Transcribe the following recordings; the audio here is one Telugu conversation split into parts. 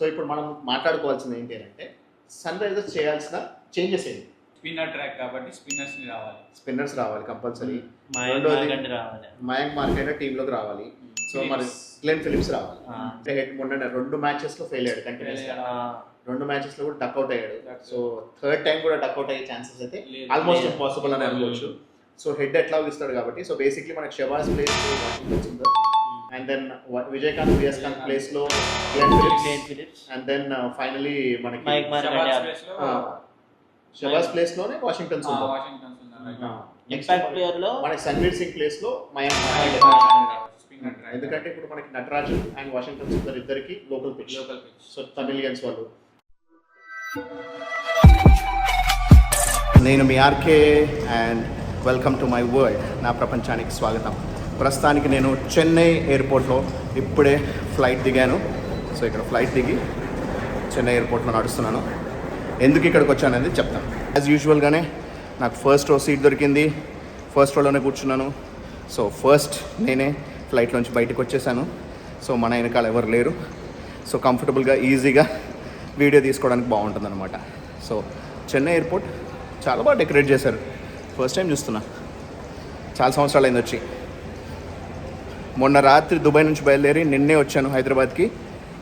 సో ఇప్పుడు మనం మాట్లాడుకోవాల్సింది ఏంటి అంటే సన్ రైజర్స్ చేయాల్సిన చేంజెస్ ఏంటి స్పిన్నర్ ట్రాక్ కాబట్టి స్పిన్నర్స్ రావాలి. స్పిన్నర్స్ రావాలి కంపల్సరీ మయాంక్ రెండోది- మయాంక్ మార్కెట్ టీంలోకి రావాలి. సో మరి గ్లెన్ ఫిలిప్స్ రావాలి. హెడ్ మొన్న రెండు మ్యాచెస్లో ఫెయిల్ అయ్యాడు కంటిన్యూస్ రెండు మ్యాచెస్లో కూడా డక్అవుట్ అయ్యాడు. సో థర్డ్ టైం కూడా డక్అవుట్ అయ్యే ఛాన్సెస్ అయితే. ఆల్మోస్ట్. ఇంపాసిబుల్ అని అనుకోవచ్చు. సో హెడ్ ఎట్లా ఇస్తాడు కాబట్టి సో బేసిక్లీ మనకి Shahbaz place Washington and then Vijayakanth Viyaskanth ప్లేస్లో అండ్ దెన్ ఫైనలీ మనకి షబాజ్ ప్లేస్ ప్లేస్లోనే వాషింగ్టన్ ఇంపాక్ట్ ప్లేయర్లో మనకి సన్వీర్ సింగ్ ప్లేస్లో మయాంక్ ఎందుకంటే ఇప్పుడు మనకి నటరాజ్ అండ్ వాషింగ్టన్ సుందర్ ఇద్దరికి local pitch local pitch so Tamilians వాళ్ళు. నేను మీ RK and welcome to my world నా ప్రపంచానికి స్వాగతం. ప్రస్తుతానికి నేను చెన్నై ఎయిర్పోర్ట్లో ఇప్పుడే ఫ్లైట్ దిగాను. సో ఇక్కడ ఫ్లైట్ దిగి చెన్నై ఎయిర్పోర్ట్లో నడుస్తున్నాను. ఎందుకు ఇక్కడికి వచ్చాననేది చెప్తాను. యాజ్ యూజువల్గానే నాకు ఫస్ట్ రో సీట్ దొరికింది. ఫస్ట్ రోలోనే కూర్చున్నాను. సో ఫస్ట్ నేనే ఫ్లైట్లోంచి బయటకు వచ్చేసాను. సో మన వెనకాల ఎవరు లేరు. సో కంఫర్టబుల్గా ఈజీగా వీడియో తీసుకోవడానికి బాగుంటుంది అనమాట సో చెన్నై ఎయిర్పోర్ట్ చాలా బాగా డెకరేట్ చేశారు. ఫస్ట్ టైం చూస్తున్నా. చాలా సంవత్సరాలు అయింది వచ్చి. మొన్న రాత్రి దుబాయ్ నుంచి బయలుదేరి నిన్నే వచ్చాను హైదరాబాద్కి.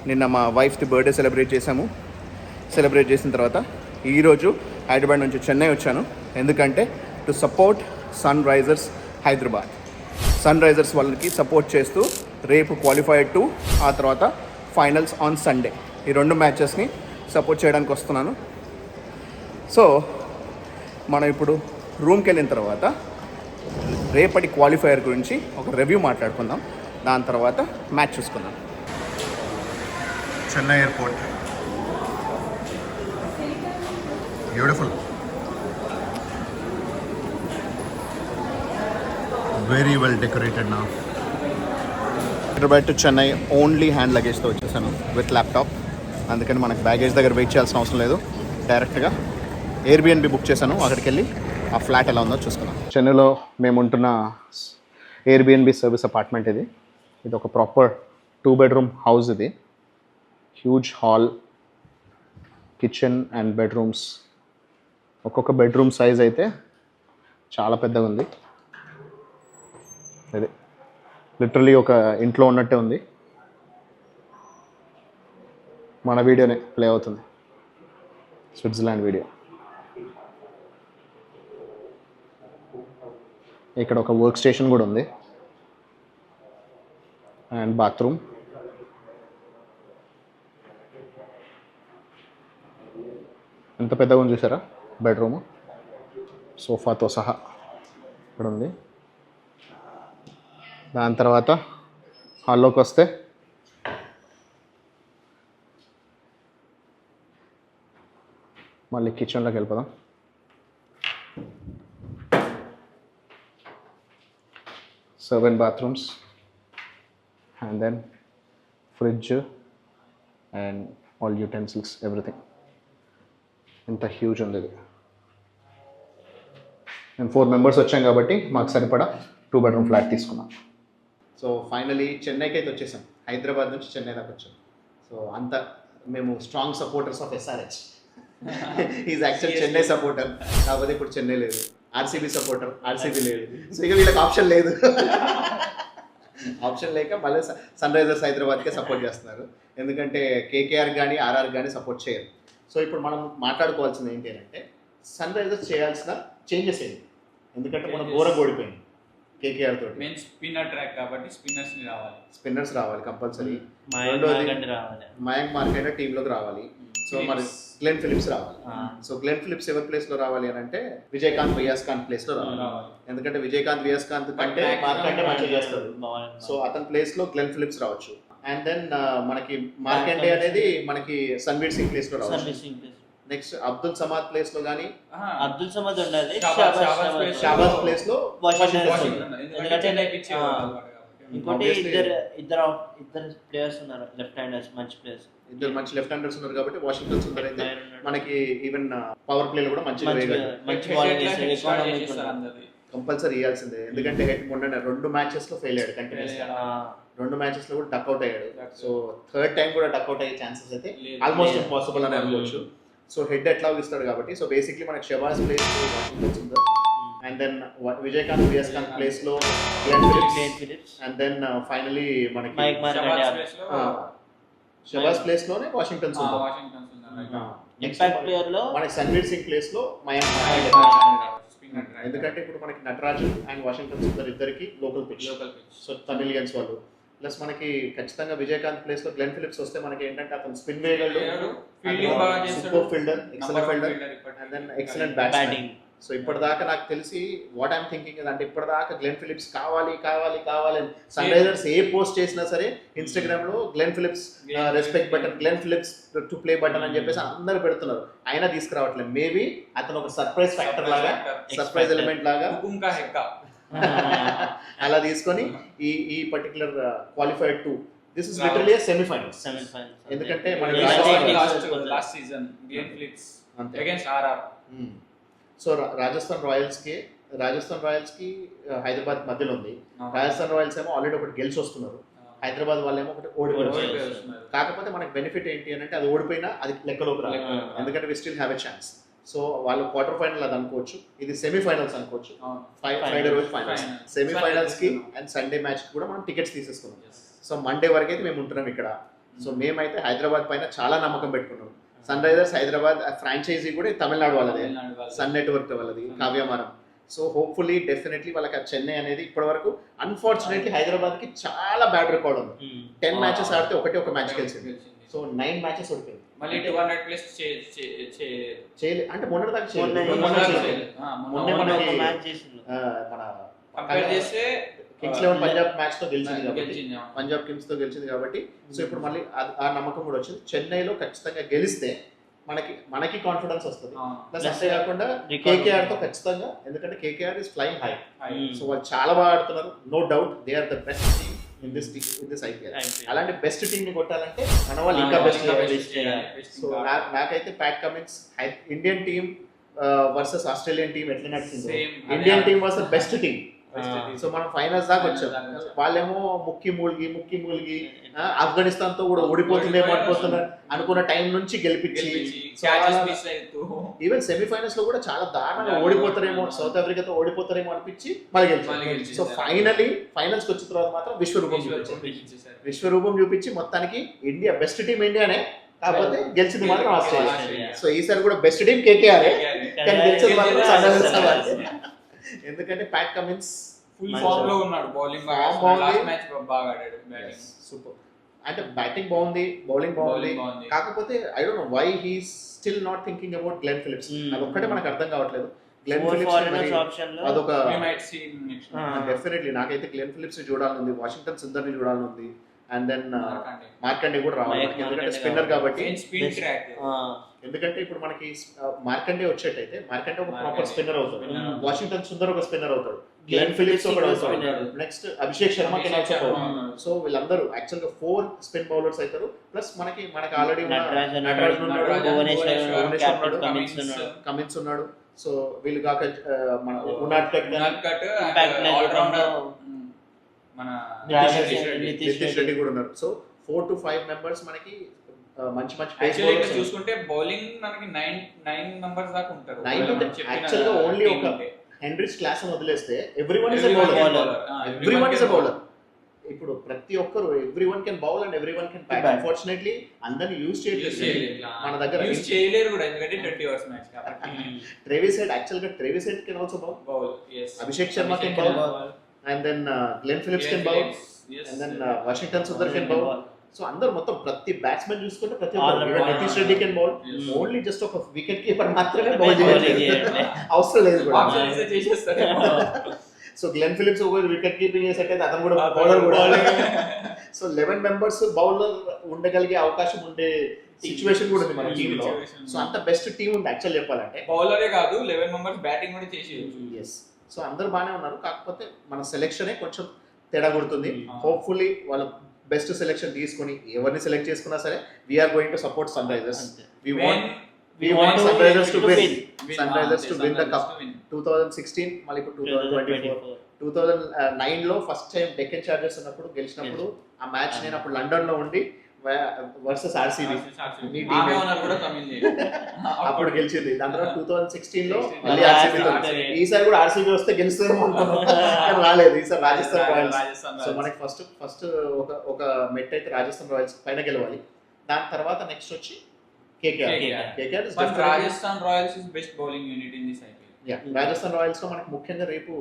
నిన్న మా వైఫ్ది బర్త్డే సెలబ్రేట్ చేశాము. సెలబ్రేట్ చేసిన తర్వాత ఈరోజు హైదరాబాద్ నుంచి చెన్నై వచ్చాను. ఎందుకంటే to support Sunrisers Hyderabad. Sunrisers వాళ్ళకి సపోర్ట్ చేస్తూ రేపు క్వాలిఫైడ్ టు ఆ తర్వాత ఫైనల్స్ ఆన్ సండే ఈ రెండు మ్యాచెస్ని సపోర్ట్ చేయడానికి వస్తున్నాను. సో మనం ఇప్పుడు రూమ్కి వెళ్ళిన తర్వాత రేపటి క్వాలిఫైయర్ గురించి ఒక రివ్యూ మాట్లాడుకుందాం. దాని తర్వాత మ్యాచ్ చూసుకుందాం. Chennai airport. Beautiful very well decorated నా Hyderabad to Chennai only hand లగేజ్తో వచ్చేసాను విత్ ల్యాప్టాప్ అందుకని మనకి బ్యాగేజ్ దగ్గర వెయిట్ చేయాల్సిన అవసరం లేదు. డైరెక్ట్గా ఎయిర్బిఎన్బి బుక్ చేశాను. అక్కడికి వెళ్ళి ఆ ఫ్లాట్ ఎలా ఉందో చూసుకున్నాం చెన్నైలో మేము ఉంటున్న ఎయిర్బిఎన్బి సర్వీస్ అపార్ట్మెంట్ ఇది. ఇది ఒక ప్రాపర్ టూ బెడ్రూమ్ హౌస్ ఇది. Huge hall kitchen and bedrooms ఒక్కొక్క బెడ్రూమ్ సైజ్ అయితే చాలా పెద్దగా ఉంది. ఇది లిటరలీ ఒక ఇంట్లో ఉన్నట్టే ఉంది. మన వీడియోనే ప్లే అవుతుంది. స్విట్జర్లాండ్ వీడియో ఇక్కడ ఒక వర్క్ స్టేషన్ కూడా ఉంది. అండ్ బాత్రూమ్ ఎంత పెద్దగా ఉంది చూసారా? బెడ్రూమ్ సోఫాతో సహా ఇక్కడ ఉంది. దాని తర్వాత హాల్లోకి వస్తే మళ్ళీ కిచెన్లోకి వెళ్ళిపోదాం. Seven bathrooms and then fridge and all utensils everything ఇంత హ్యూజ్ ఉంది ఇది. మేము ఫోర్ మెంబర్స్ వచ్చాం కాబట్టి మాకు సరిపడా టూ బెడ్రూమ్ ఫ్లాట్ తీసుకున్నాం. సో ఫైనలీ చెన్నైకి అయితే వచ్చేసాం. హైదరాబాద్ నుంచి చెన్నై దాకా వచ్చాం. సో అంత మేము strong supporters of SRH is actual Chennai supporter కాకపోతే ఇప్పుడు చెన్నై లేదు. ఆర్సీబీ సపోర్టర్ ఆర్సీబీ లేదు. సో ఇక వీళ్ళకి ఆప్షన్ లేదు. ఆప్షన్ లేక మళ్ళీ సన్ రైజర్స్ హైదరాబాద్కే సపోర్ట్ చేస్తున్నారు. ఎందుకంటే కేకేఆర్ కానీ ఆర్ఆర్ కానీ సపోర్ట్ చేయరు. సో ఇప్పుడు మనం మాట్లాడుకోవాల్సింది ఏంటి అంటే సన్ రైజర్స్ చేయాల్సిన చేంజెస్ ఏంటి? ఎందుకంటే మనం ఘోరంగా ఓడిపోయింది కేకేఆర్ తోటి. మెయిన్ స్పిన్నర్ ట్రాక్ కాబట్టి స్పిన్నర్స్ రావాలి. స్పిన్నర్స్ రావాలి కంపల్సరీ. మయాంక్ రెండోది- మయాంక్ మార్కెట్ టీంలోకి రావాలి. సో మరి గ్లెన్ ఫిలిప్స్ రావాలి. సో గ్లెన్ ఫిలిప్స్ ఎవరి ప్లేస్లో రావాలి అని అంటే విజయకాంత్ వియాస్కాంత్ ప్లేస్లో రావాలి. ఎందుకంటే విజయకాంత్ కంటే మార్కంటే మంచిగా చేస్తాడు బాగుంది. సో అతని ప్లేస్లో గ్లెన్ ఫిలిప్స్ రావచ్చు. అండ్ దెన్ మనకి మార్కండే అనేది మనకి సన్వీర్ సింగ్ ప్లేస్లో రావచ్చు. నెక్స్ట్ అబ్దుల్ సమాద్ ప్లేస్లో కానీ ఆహా. అబ్దుల్ సమద్ ఉండాలి. షాబాజ్-. ప్లేస్లో. ఇంకోటి ఇద్దరు ఇద్దరు ఇద్దరు ప్లేయర్స్ ఉన్నారు. లెఫ్ట్ హ్యాండర్స్ మంచి ప్లేయర్స్ ఇద్దరు మంచి లెఫ్ట్ హ్యాండర్స్ ఉన్నారు కాబట్టి వాషింగ్టన్ సుందర్ అయితే మనకి ఈవెన్ పవర్ ప్లేలో కూడా మంచి. కంపల్సరీ ఇవ్వాల్సిందే ఎందుకంటే హెడ్ మొన్న రెండు మ్యాచెస్లో ఫెయిల్ అయ్యాడు కంటిన్యూస్ రెండు మ్యాచెస్లో కూడా డక్అవుట్ అయ్యాడు. Duck. సో థర్డ్ టైం కూడా డక్అవుట్ అయ్యే ఛాన్సెస్ అయితే. ఆల్మోస్ట్. ఇంపాసిబుల్ అని అనుకోవచ్చు. సో హెడ్ ఎట్లా ఇస్తాడు కాబట్టి సో బేసిక్లీ మనకి Shahbaz place Washington and then Vijayakanth Viyaskanth ప్లేస్లో అండ్ దెన్ ఫైనలీ మనకి మైక్ మార్- షబాజ్ ప్లేస్లోనే వాషింగ్టన్ వాషింగ్టన్ సుందర్ ఇంపాక్ట్ ప్లేయర్లో మనకి సన్వీర్ సింగ్ ప్లేస్లో ట్రాక్ ఎందుకంటే ఇప్పుడు మనకి నటరాజు అండ్ వాషింగ్టన్ సుందర్ ఇద్దరికి local pitch local pitch so Tamilians వాళ్ళు. ప్లస్ మనకి ఖచ్చితంగా విజయకాంత్ ప్లేస్లో గ్లెన్ ఫిలిప్స్ వస్తే మనకి ఏంటంటే అతను స్పిన్ వేయగలడు ఫీల్డింగ్ బాగా చేస్తాడు. Super fielder excellent fielder. And then excellent batting. So ఇప్పటిదాకా నాకు తెలిసి వాట్ ఐమ్ థింకింగ్ అంటే ఇప్పటిదాకా గ్లెన్ ఫిలిప్స్ కావాలి కావాలి కావాలి అని సన్ రైజర్స్ ఏ పోస్ట్ చేసినా సరే ఇన్స్టాగ్రామ్లో Glenn Phillips respect. Button Glenn Phillips to play button అని చెప్పేసి అందరు పెడుతున్నారు. అయినా తీసుకురావట్లేదు. మేబీ అతను ఒక సర్ప్రైజ్ ఫ్యాక్టర్ లాగా సర్ప్రైజ్. ఎలిమెంట్ లాగా. అలా తీసుకొని ఈ ఈ particular qualified to this is literally semifinals seven finals ఎందుకంటే yeah, last season Glenn Phillips అంతే. అగైన్స్ ఆర్ఆర్ సో రాజస్థాన్ రాయల్స్కి రాజస్థాన్ రాయల్స్కి ఆ, హైదరాబాద్ మధ్యలో ఉంది రాజస్థాన్ రాయల్స్ ఏమో ఆల్రెడీ ఒకటి గెలిచి వస్తున్నారు హైదరాబాద్ వాళ్ళేమో ఒకటి ఓడిపోయి. కాకపోతే మనకి బెనిఫిట్ ఏంటి అని అంటే అది ఓడిపోయినా అది లెక్కలోకి రాదు. ఎందుకంటే we still have a chance so వాళ్ళు క్వార్టర్ ఫైనల్ అది అనుకోవచ్చు. ఇది సెమీఫైనల్స్ అనుకోవచ్చు. ఫ్రైడే రోజు ఫైనల్స్ Finals. సెమీఫైనల్స్కి. అండ్ సండే మ్యాచ్కి కూడా మనం టికెట్స్ తీసేసుకున్నాం. సో మండే వరకు అయితే మేము ఉంటున్నాం ఇక్కడ. సో మేమైతే హైదరాబాద్ పైన చాలా నమ్మకం పెట్టుకున్నాం. సన్ రైజర్స్ హైదరాబాద్ ఫ్రాంచైజీ కూడా తమిళనాడు వాళ్ళదే. సన్ నెట్వర్క్ వాళ్ళది Hmm. కావ్యమానం సో హోప్ఫుల్లీ డెఫినెట్లీ వాళ్ళకి ఆ చెన్నై అనేది ఇప్పటి వరకు అన్ఫార్చునేట్లీ హైదరాబాద్కి చాలా బ్యాడ్ రికార్డ్ ఉంది. Ten Ah. మ్యాచెస్ ఆడితే ఒకటి ఒక మ్యాచ్ గెలిచింది. సో నైన్ మ్యాచెస్ ఓడిపోయింది. మళ్ళీ టూ హండ్రెడ్ ప్లస్ చేయలేదు చేయలే. అంటే మొన్నటి దాకా చేయలేదు. మొన్న- మొన్న మొన్న మొన్న మొన్నే మొన్న మన కింగ్స్ లెవెన్ పంజాబ్ మ్యాచ్తో గెలిచింది కాబట్టి. పంజాబ్ కింగ్స్తో గెలిచింది కాబట్టి సో ఇప్పుడు మళ్ళీ ఆ- ఆ నమ్మకం కూడా వచ్చింది చెన్నైలో ఖచ్చితంగా గెలిస్తే మనకి మనకి కాన్ఫిడెన్స్ వస్తుంది. ప్లస్ అంతేకాకుండా record కేకేఆర్తో ఖచ్చితంగా ఎందుకంటే KKR is flying high. So వాళ్ళు చాలా బాగా ఆడుతున్నారు no doubt they are the best team in this in this IPL. అలాంటి బెస్ట్ టీమ్ని కొట్టాలంటే మన వాళ్ళు ఇంకా బెస్ట్ సో నాకైతే Pat Cummins Indian team versus Australian team ఎట్లా నడిచిందో Same. Indian. Team versus best team best ఆ. team. సో మనం ఫైనల్స్ దాకా వచ్చాం. వాళ్ళేమో ముక్కి మూలిగి ముక్కి మూలిగి ఆఫ్ఘనిస్తాన్తో కూడా ఓడిపోతుందేమో అనుకుంటున్నారు అనుకున్న టైం నుంచి గెలిపించి. ఈవెన్ సెమీఫైనల్స్లో కూడా చాలా దారుణంగా. ఓడిపోతారేమో సౌత్ ఆఫ్రికాతో ఓడిపోతారేమో అనిపించి మళ్ళీ గెలిచేసారు. సో ఫైనలీ ఫైనల్స్ వచ్చిన తర్వాత మాత్రం విశ్వరూపం చూపించేశారు. విశ్వరూపం చూపించి మొత్తానికి ఇండియా బెస్ట్ టీం ఇండియానే కాకపోతే గెలిచింది మాత్రం ఆస్ట్రేలియా ఆస్ట్రేలియా. సో ఈసారి కూడా బెస్ట్ టీం కేకేఆర్ కానీ గెలిచింది మాత్రం ఎందుకంటే ప్యాట్ కమిన్స్ ఫుల్ ఫామ్లో ఉన్నాడు. బౌలింగ్ మ్యాచ్ బాగా ఆడాడు బ్యాటింగ్ సూపర్ అంటే బ్యాటింగ్ బాగుంది బౌలింగ్ బాగుంది. కాకపోతే I don't know why he still not thinking about Glenn Phillips. అదొక్కటే మనకు అర్థం కావట్లేదు. గ్లెన్ ఫిలిప్స్ ఫారినర్స్ ఆప్షన్లో అదొక next Ah. డెఫినెట్లీ నాకైతే గ్లెన్ ఫిలిప్స్ చూడాలని ఉంది వాషింగ్టన్ సుందర్ని చూడాలని ఉంది. And then Markande. కూడా రావాలి. ఎందుకంటే స్పిన్నర్ కాబట్టి. ఎందుకంటే ఇప్పుడు మనకి మార్కండే వచ్చేటైతే మార్కండే ఒక ప్రాపర్. స్పిన్నర్ అవుతాడు. వాషింగ్టన్ సుందర్ ఒక స్పిన్నర్ అవుతాడు. గ్లెన్ ఫిలిప్స్ ఒకటి అవుతాడు. నెక్స్ట్ అభిషేక్ శర్మ. సో వీళ్ళందరూ యాక్చువల్గా ఫోర్ స్పిన్ బౌలర్స్ అవుతారు. ప్లస్ మనకి మనకి ఆల్రెడీ కమిన్స్ ఉన్నాడు సో వీళ్ళు కాక మన ఉనాట్ కట్ నితీష్ రెడ్డి. కూడా ఉన్నారు. So four to five members మనకి మంచి మంచి. చూసుకుంటే బౌలింగ్ మనకి నైన్ నైన్ మెంబర్స్ దాకా ఉంటారు. చెప్పిన actually గా team ఒక ఉంటే. హెన్రిచ్ క్లాస్ వదిలేస్తే everyone is bowler everyone is bowler ఇప్పుడు ప్రతి ఒక్కరు everyone can bowl and everyone can bat. Unfortunately అందరిని యూజ్ చేయలేదు. మన దగ్గర use చేయలేరు కూడా ఎందుకంటే ట్వంటీ అవర్స్ మ్యాచ్ కాబట్టి. ట్రేవిస్ హెడ్ యాక్చువల్గా Travis Head can also bowl bowl yes. Abhishek Sharma can bowl. And then Glenn Phillips can bowl. And then Washington Sundar can bowl so అందరు మొత్తం ప్రతి బ్యాట్స్మెన్ చూసుకుంటే ప్రతి. Nitish Reddy can bowl. Only just ఒక వికెట్ కీపర్ మాత్రమే బౌల్ చేయట్లే. అవసరం లేదు కూడా. సో గ్లెన్ ఫిలిప్స్ ఒక వికెట్ కీపింగ్ చేసేటైతే అతను కూడా బౌలర్ కూడా సో లెవెన్ మెంబర్స్ బౌలర్ ఉండగలిగే అవకాశం ఉండే సిచ్యువేషన్ కూడా ఉంది మన టీమ్లో. సో అంత బెస్ట్ టీం ఉంది యాక్చువల్ చెప్పాలంటే బౌలరే కాదు లెవెన్ మెంబర్స్ బ్యాటింగ్ కూడా చేసేయచ్చు ఎస్ సో అందరు బాగానే ఉన్నారు కాకపోతే మన సెలెక్షనే కొంచెం తేడా కొడుతుంది. హోప్ఫుల్లీ వాళ్ళ బెస్ట్ సెలెక్షన్ తీసుకొని ఎవరిని సెలెక్ట్ చేసుకున్నా సరే we're going to support Sunrisers. We want we want Sunrisers to win. Sunrisers to win the cup. Two thousand sixteen మళ్ళీ ఇప్పుడు two thousand twenty four 2024. Two thousand నైన్లో ఫస్ట్ టైం డెక్కన్ చార్జెస్ ఉన్నప్పుడు గెలిచినప్పుడు ఆ మ్యాచ్ నేను అప్పుడు లండన్లో ఉండి వర్సెస్ ఆర్సీబీ మీ ఉన్నారు కూడా తమిళ్ అప్పుడు గెలిచింది. దాని తర్వాత టూ థౌసండ్ సిక్స్టీన్లో 16 మళ్ళీ ఆర్సీబీ. ఈసారి కూడా ఆర్సీబీ వస్తే గెలుస్తారేమో అనుకున్నాం. కానీ రాలేదు. ఈసారి రాజస్థాన్ రాయల్స్. రాజస్థాన్ సో మనకి ఫస్ట్ ఫస్ట్ ఒక ఒక మెట్ అయితే రాజస్థాన్ రాయల్స్ పైన గెలవాలి. దాని తర్వాత నెక్స్ట్ వచ్చి KKR. KKR. Rajasthan Royals is best bowling unit in this IPL Rajasthan రాయల్స్లో మనకి ముఖ్యంగా రేపు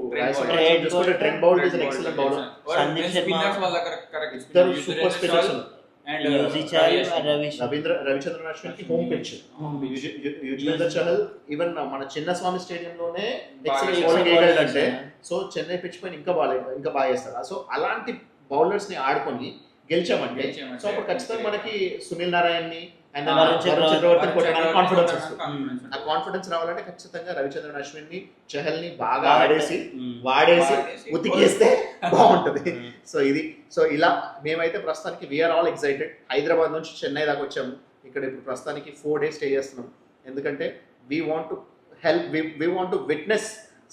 Trent Boult is excellent bowler Sandeep Sharma. Spinners వల్ల కరెక్ట్ కరెక్ట్. ఇద్దరు super spinners and Ravindra Ravichandran అశ్విన్కి home pitch Yuzvendra Chahal even మన చిన్నస్వామి స్టేడియం లోనే ఎక్సలెంట్ బాగా బౌలింగ్ bowling వేయగలడంటే చేశారు. సో చెన్నై పిచ్ పైన ఇంకా బాగా ఇంకా బాగా చేస్తారు సో అలాంటి బౌలర్స్ని ఆడుకొని గెలిచామంటే గెలిచామంటే. సో అప్పుడు ఖచ్చితంగా మనకి సునీల్ నారాయణ్ని అండ్ కాన్ఫిడెన్స్ ఆ కాన్ఫిడెన్స్ రావాలంటే ఖచ్చితంగా రవిచంద్రన్ అశ్విన్ని చహల్ని బాగా ఆడేసి. వాడేసి ఉతికేస్తే బాగుంటది. సో ఇది సో ఇలా మేమైతే ప్రస్తుతానికి వీఆర్ ఆల్ ఎక్సైటెడ్ హైదరాబాద్ నుంచి చెన్నై దాకా వచ్చాము. ఇక్కడ ఇప్పుడు ప్రస్తుతానికి ఫోర్ డేస్ స్టే చేస్తున్నాం. ఎందుకంటే we want to help we want to witness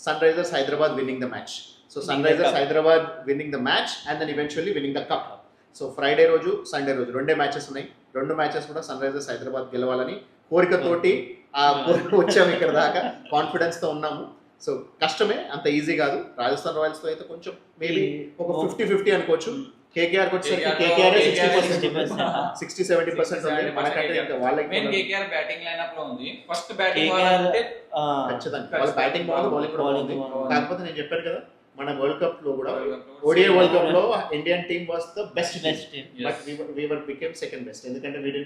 Sunrisers Hyderabad winning the match so Sunrisers. Hyderabad winning the match and then eventually winning the cup so Friday రోజు సండే రోజు రెండే మ్యాచెస్ ఉన్నాయి. రెండు మ్యాచెస్ కూడా సన్ రైజర్స్ హైదరాబాద్ గెలవాలని కోరికతోటి ఆ కోరిక వచ్చాము ఇక్కడ దాకా. కాన్ఫిడెన్స్తో ఉన్నాము. సో కష్టమే అంత ఈజీ కాదు. రాజస్థాన్ రాయల్స్తో అయితే కొంచెం మేబీ ఒక ఫిఫ్టీ ఫిఫ్టీ అనుకోవచ్చు. కేకేఆర్ వచ్చేసరికి KKR sixty KKR percent 60%. Sixty seventy percent ఉంది. 60-70% మనకంటే ఇంకా వాళ్ళకి మెయిన్ కూడా కేకేఆర్ బ్యాటింగ్ లైనప్లో ఉంది. ఫస్ట్ బ్యాటింగ్ ఖచ్చితంగా. వాళ్ళ బ్యాటింగ్ బాగుంది బౌలింగ్ కూడా బాగుంది. కాకపోతే నేను చెప్పాను కదా మన వరల్డ్ కప్లో కూడా ఓడిఐ వరల్డ్ కప్. లో Indian team was the best. Yes. But we were became second best ఎందుకంటే we we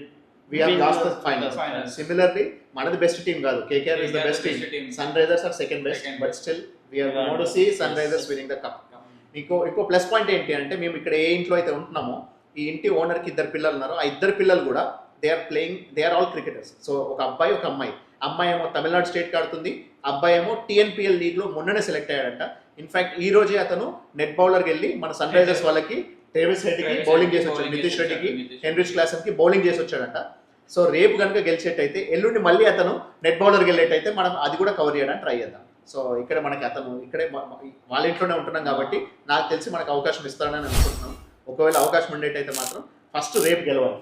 We have lost the final. Similarly మనది బెస్ట్ టీమ్ కాదు KKR is the best team. Sunrisers are second best but. Still we are to see Sunrisers. Winning the cup ఇంకో ఇంకో ప్లస్ పాయింట్ ఏంటి అంటే మేము ఇక్కడ ఏ ఇంట్లో అయితే ఉంటున్నామో ఈ ఇంటి ఓనర్కి ఇద్దరు పిల్లలు ఉన్నారు ఆ ఇద్దరు పిల్లలు కూడా they are playing they are all cricketers so ఒక అబ్బాయి ఒక అమ్మాయి అమ్మాయి ఏమో తమిళనాడు స్టేట్ ఆడుతుంది అబ్బాయి ఏమో టీఎన్పిఎల్ లీగ్లో మొన్ననే సెలెక్ట్ అయ్యాడంట ఇన్ఫాక్ట్ ఈ రోజే అతను నెట్ బౌలర్ వెళ్ళి మన సన్ రైజర్స్ వాళ్ళకి ట్రేవిస్ రెడ్డికి బౌలింగ్ చేసి వచ్చాడు. నితీష్ రెడ్డికి హెన్రిచ్ క్లాసన్కి బౌలింగ్ చేసి వచ్చాడంట. సో రేపు కనుక గెలిచేటైతే ఎల్లుండి మళ్ళీ అతను నెట్ బౌలర్ వెళ్ళేటైతే మనం అది కూడా కవర్ చేయడానికి ట్రై చేద్దాం. సో ఇక్కడ మనకి అతను ఇక్కడే వాళ్ళ ఇంట్లోనే ఉంటున్నాం కాబట్టి నాకు తెలిసి మనకు అవకాశం ఇస్తారని అనుకుంటున్నాం. ఒకవేళ అవకాశం ఉండేటైతే మాత్రం ఫస్ట్ రేపు గెలవాలి.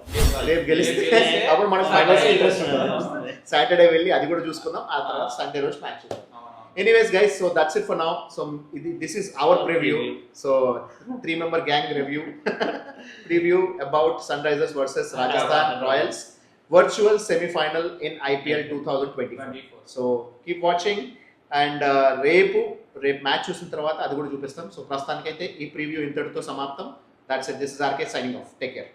రేపు గెలిస్తే అప్పుడు మనకు ఫైనల్స్ Saturday ఇంట్రెస్ట్ వస్తుంది. ఉంటుంది సాటర్డే వెళ్ళి అది కూడా చూసుకుందాం. ఆ తర్వాత సండే రోజు మ్యాచ్ చూద్దాం. Anyways guys so that's it for now so ఇది this is our Our preview preview. So three member gang review preview about Sunrisers versus Rajasthan Royals virtual semifinal in IPL two thousand twenty 24. So keep watching and రేపు రేపు మ్యాచ్ చూసిన తర్వాత అది కూడా చూపిస్తాం. సో ప్రస్తుతానికైతే ఈ ప్రివ్యూ ఇంతటితో సమాప్తం. That's it this is RK signing off take care